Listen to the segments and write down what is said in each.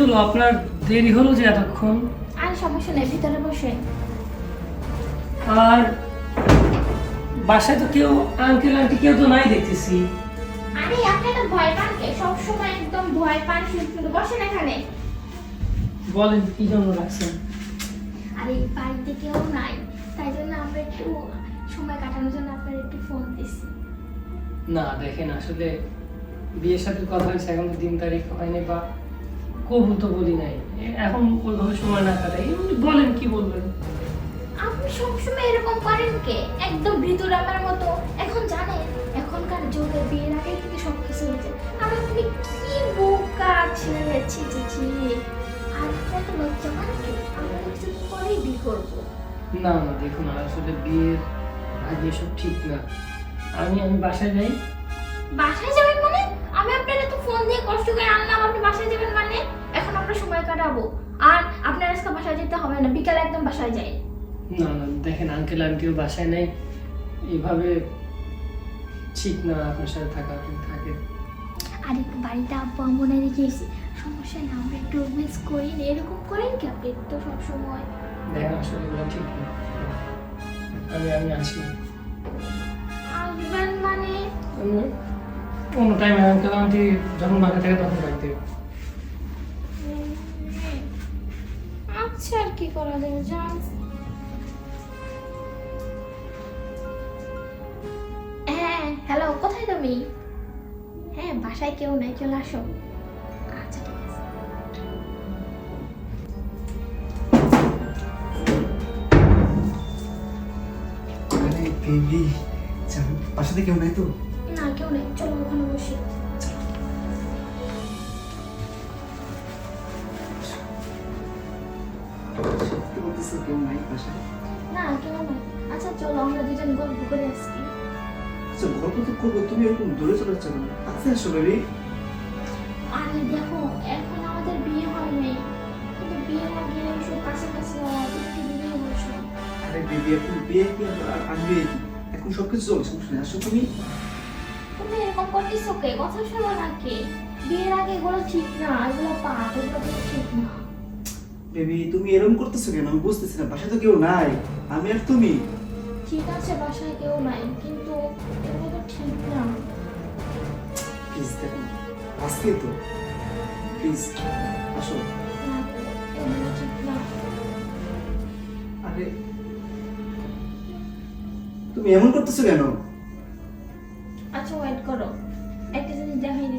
হলো? আপনার দেরি হলো যে এতক্ষণ? আর সমস্যা নেই ভিতরে বসে। আর বাসায় তো কেউ আঙ্কেল আন্টি কেউ তো নাই দেখতেছি। আরে আপনি তো ভয় পান কে? সবসময় একদম ভয় পান শুধু বসেন এখানে। বলেন কি জন্য রাখছেন? আরে বাড়িতে কেউ নাই তাই জন্য আমরা একটু সময় কাটানোর জন্য আপনার একটু ফোন দিছি। না দেখেন আসলে বিয়ের সাথে কথা হয়েছে এখন দিন তারিখ হয়নি বা কবুল তো বলি নাই। এখন ওইভাবে সময় না কাটাই। এমনি বলেন কি বলবেন? আপনি সবসময় এরকম করেন কে? একদম ভিতর আমার মতো। এখন জানেন এখনকার যুগে বিয়ের আগে কিন্তু সব কিছু হয়েছে। আর আপনি কি বোকা ছেলে ছি ছি ছি। আর এত লজ্জা মানে কি? আমরা কিছু পরেই বিয়ে করব। না না দেখুন আসলে বিয়ের আগে এসব ঠিক না। আমি আমি বাসায় যাই। বাসায় যাবেন মানে? আমি আপনার এত ফোন দিয়ে কষ্ট করে আনলাম আপনি বাসায় যাবেন মানে? এখন আমরা সময় কাটাবো। আর আপনার আজকে বাসায় যেতে হবে না বিকালে একদম বাসায় যাই। না না দেখেন আঙ্কেল আন্টিও বাসায় নেই। এইভাবে ঠিক না আপনার সাথে থাকা আপনি থাকেন আর একটু বাড়িতে আব্বু আম্মুনে রেখে এসি সমস্যা না আমরা একটু মিস করি না। এরকম করেন কি আপনি তো সবসময়? দেখেন আসলে এগুলো ঠিক না। আমি আমি আসি। আসবেন মানে? কোনো টাইমে আঙ্কেল আন্টি যখন বাসা থাকে তখন বাড়িতে। আচ্ছা আর কি করা যাবে যান হ্যাঁ হ্যালো কোথায় তুমি? হ্যাঁ বাসায় কেউ নাই চলে আসো। আচ্ছা ঠিক আছে। আরে বেবি বাসাতে কেউ নাই তো? না কেউ নেই। চলো ওখানে বসি। কেউ নাই বাসায়? না কেউ নেই। আচ্ছা চলো আমরা দুজন গল্প করে আসি। আচ্ছা গল্প তো করব তুমি এরকম দূরে চলে যাচ্ছ না আচ্ছা আসো আরে দেখো এখন আমাদের বিয়ে হয়নি কিন্তু বিয়ে আগে এসব কাছাকাছি একটু দূরে বসো। আরে বেবি এখন বিয়ে কি আর আমি এখন সব চলছে সমস্যা আসো তুমি। তুমি এরকম করতেছো কে? কথা শোনো বিয়ের আগে এগুলো ঠিক না এগুলো পাপ এগুলো ঠিক না। বেবি তুমি এরকম করতেছো কেন? আমি বুঝতেছি না বাসায় তো কেউ নাই। আমি আর তুমি। ঠিক আছে বাসায় কেউ নাই কিন্তু এগুলো তো ঠিক না। প্লিজ দেখো আজকে তো প্লিজ আসো। আরে তুমি এমন করতেছো কেন?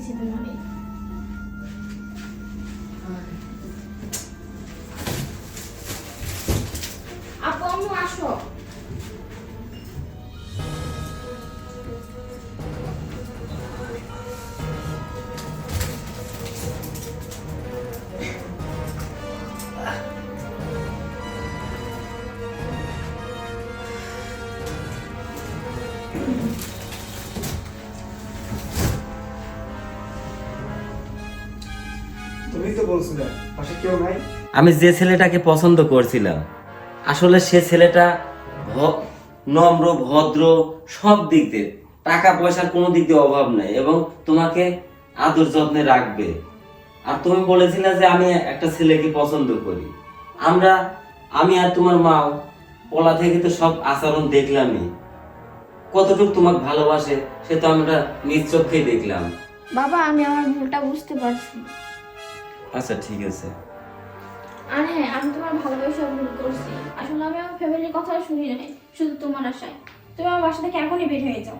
জিনিস দেখাই দিছি তোমাকে আপু আম্মু আসো তুমি তো বলছিলে বাসায় কেউ নাই? আমি যে ছেলেটাকে পছন্দ করছিলাম আসলে সে ছেলেটা নম্র ভদ্র সব দিক দিয়ে টাকা পয়সার কোনো দিক দিয়ে অভাব নাই এবং তোমাকে আদর যত্নে রাখবে। আর তুমি বলেছিলে যে আমি একটা ছেলেকে পছন্দ করি। আমরা আমি আর তোমার মাও পলা থেকে তো সব আচরণ দেখলামই। কতটুকু তোমাকে ভালোবাসে সে তো আমরা নিজ চোখেই দেখলাম। বাবা আমি আমার ভুলটা বুঝতে পারছি আচ্ছা ঠিক আছে। আর হ্যাঁ আমি তোমার ভালোবাসা ভুল করছি। আসলে আমি আমার ফ্যামিলির কথা শুনি নাই, শুধু তোমার আশায়। তুমি আমার বাসা থেকে এখনই বের হয়ে যাও।